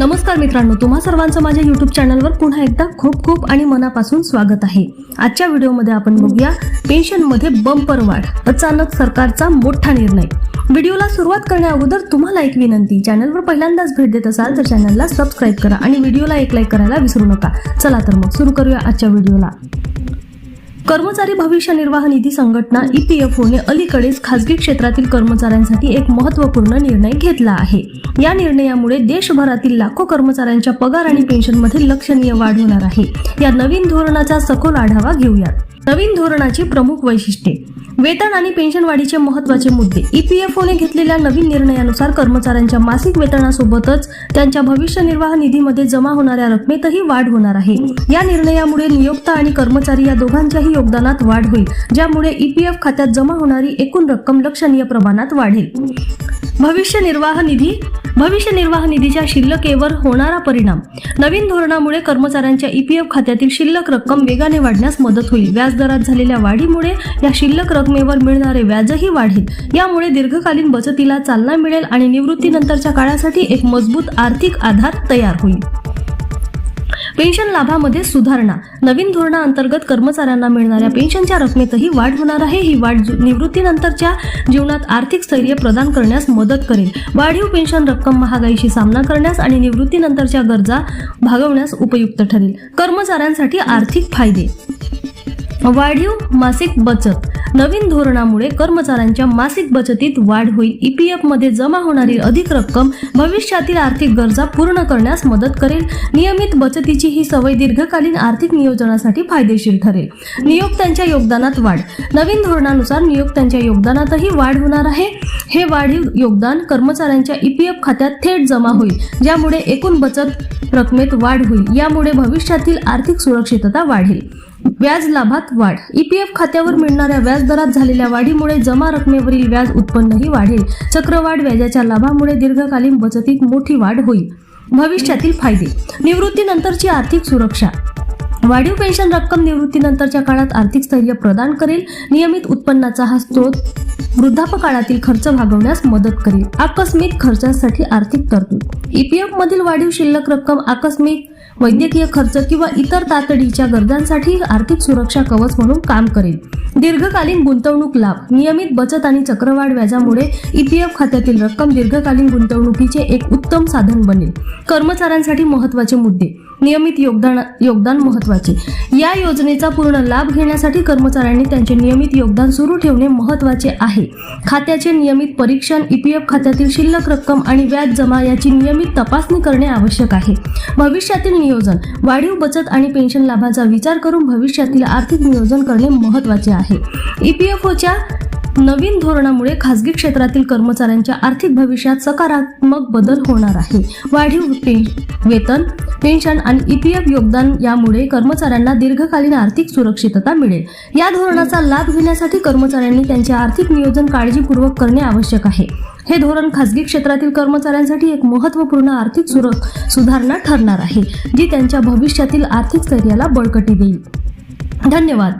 नमस्कार मित्रांनो तुम्हा सर्वांचं माझ्या युट्यूब चॅनलवर पुन्हा एकदा खूप खूप आणि मनापासून स्वागत आहे. आजच्या व्हिडिओमध्ये आपण बघूया पेन्शनमध्ये बंपर वाढ अचानक सरकारचा मोठा निर्णय. व्हिडिओला सुरुवात करण्या अगोदर तुम्हाला एक विनंती चॅनलवर पहिल्यांदाच भेट देत असाल तर चॅनलला सबस्क्राईब करा आणि व्हिडिओला एक लाईक करायला विसरू नका. चला तर मग सुरू करूया आजच्या व्हिडिओला. कर्मचारी भविष्य निर्वाह निधी संघटना ईपीएफओने अलीकडेच खासगी क्षेत्रातील कर्मचाऱ्यांसाठी एक महत्त्वपूर्ण निर्णय घेतला आहे. या निर्णयामुळे देशभरातील लाखो कर्मचाऱ्यांच्या पगार आणि पेन्शनमध्ये लक्षणीय वाढ होणार आहे. या नवीन धोरणाचा सखोल आढावा घेऊयात. नवीन धोरणाची प्रमुख वैशिष्ट्ये. वेतन आणि पेन्शन वाढीचे महत्त्वाचे मुद्दे. ईपीएफओने घेतलेल्या नवीन निर्णयानुसार कर्मचाऱ्यांच्या मासिक वेतनासोबतच त्यांच्या भविष्य निर्वाह निधीमध्ये जमा होणाऱ्या रकमेतही वाढ होणार आहे. या निर्णयामुळे नियोक्ता आणि कर्मचारी या दोघांच्याही योगदानात वाढ होईल ज्यामुळे ईपीएफ खात्यात जमा होणारी एकूण रक्कम लक्षणीय प्रमाणात वाढेल. भविष्य निर्वाह निधी भविष्य निर्वाह निधीच्या शिल्लकेवर होणारा परिणाम. नवीन धोरणामुळे कर्मचाऱ्यांच्या ईपीएफ खात्यातील शिल्लक रक्कम वेगाने वाढण्यास मदत होईल. व्याज व्याजदरात झालेल्या वाढीमुळे या शिल्लक रकमेवर मिळणारे व्याजही वाढेल. यामुळे दीर्घकालीन बचतीला चालना मिळेल आणि निवृत्तीनंतरच्या काळासाठी एक मजबूत आर्थिक आधार तयार होईल. पेन्शन लाभामध्ये सुधारणा. नवीन धोरणाअंतर्गत कर्मचाऱ्यांना मिळणाऱ्या पेन्शनच्या रकमेतही वाढ होणार आहे. ही वाढ निवृत्तीनंतरच्या जीवनात आर्थिक स्थैर्य प्रदान करण्यास मदत करेल. वाढीव पेन्शन रक्कम महागाईशी सामना करण्यास आणि निवृत्तीनंतरच्या गरजा भागवण्यास उपयुक्त ठरेल. कर्मचाऱ्यांसाठी आर्थिक फायदे. वाढीव मासिक बचत. नवीन धोरणामुळे कर्मचाऱ्यांच्या मासिक बचतीत वाढ होईल. ईपीएफमध्ये जमा होणारी अधिक रक्कम भविष्यातील आर्थिक गरजा पूर्ण करण्यास मदत करेल. नियमित बचतीची ही सवय दीर्घकालीन आर्थिक नियोजनासाठी फायदेशीर ठरेल. नियोक्त्यांच्या योगदानात वाढ. नवीन धोरणानुसार नियोक्त्यांच्या योगदानातही वाढ होणार आहे. हे वाढीव योगदान कर्मचाऱ्यांच्या ईपीएफ खात्यात थेट जमा होईल. ज्यामुळे एकूण बचत रकमेत वाढ होईल. यामुळे भविष्यातील आर्थिक सुरक्षितता वाढेल. व्याज लाभात वाढ. ईपीएफ खात्यावर मिळणाऱ्या व्याजदरात झालेल्या वाढीमुळे जमा रकमेवरील व्याज उत्पन्नही वाढेल. चक्रवाढ व्याजाच्या लाभामुळे दीर्घकालीन बचतीत मोठी वाढ होईल. भविष्यातील फायदे. निवृत्तीनंतरची आर्थिक सुरक्षा. वाढीव पेन्शन रक्कम निवृत्तीनंतरच्या काळात आर्थिक स्थैर्य प्रदान करेल. नियमित उत्पन्नाचा हा स्रोत वृद्धापकाळातील खर्च भागवण्यास मदत करेल. आकस्मिक खर्चासाठी आर्थिक तरतूद. ईपीएफ मधील वाढीव शिल्लक रक्कम आकस्मिक वैद्यकीय खर्च किंवा इतर तातडीच्या गरजांसाठी आर्थिक सुरक्षा कवच म्हणून काम करेल. दीर्घकालीन गुंतवणूक लाभ. नियमित बचत आणि चक्रवाढ व्याजामुळे ईपीएफ खात्यातील रक्कम दीर्घकालीन गुंतवणुकीचे एक उत्तम साधन बनेल. कर्मचाऱ्यांसाठी महत्त्वाचे मुद्दे. नियमित योगदान योगदान महत्त्वाचे. या योजनेचा पूर्ण लाभ घेण्यासाठी कर्मचाऱ्यांनी त्यांचे नियमित योगदान सुरू ठेवणे महत्त्वाचे आहे. खात्याचे नियमित परीक्षण ईपीएफ खात्यातील शिल्लक रक्कम आणि व्याज जमा याची नियमित तपासणी करणे आवश्यक आहे. भविष्यातील नियोजन वाढीव बचत आणि पेन्शन लाभाचा विचार करून भविष्यातील आर्थिक नियोजन करणे महत्त्वाचे आहे. ईपीएफओच्या नवीन धोरणामुळे खासगी क्षेत्रातील कर्मचाऱ्यांच्या आर्थिक भविष्यात सकारात्मक बदल होणार आहे. वाढीव वेतन पेन्शन आणि ईपीएफ योगदान यामुळे कर्मचाऱ्यांना दीर्घकालीन आर्थिक सुरक्षितता मिळेल. या धोरणाचा लाभ घेण्यासाठी कर्मचाऱ्यांनी त्यांचे आर्थिक नियोजन काळजीपूर्वक करणे आवश्यक आहे. हे धोरण खासगी क्षेत्रातील कर्मचाऱ्यांसाठी एक महत्त्वपूर्ण आर्थिक सुर सुधारणा ठरणार आहे जी त्यांच्या भविष्यातील आर्थिक स्थैर्याला बळकटी देईल. धन्यवाद.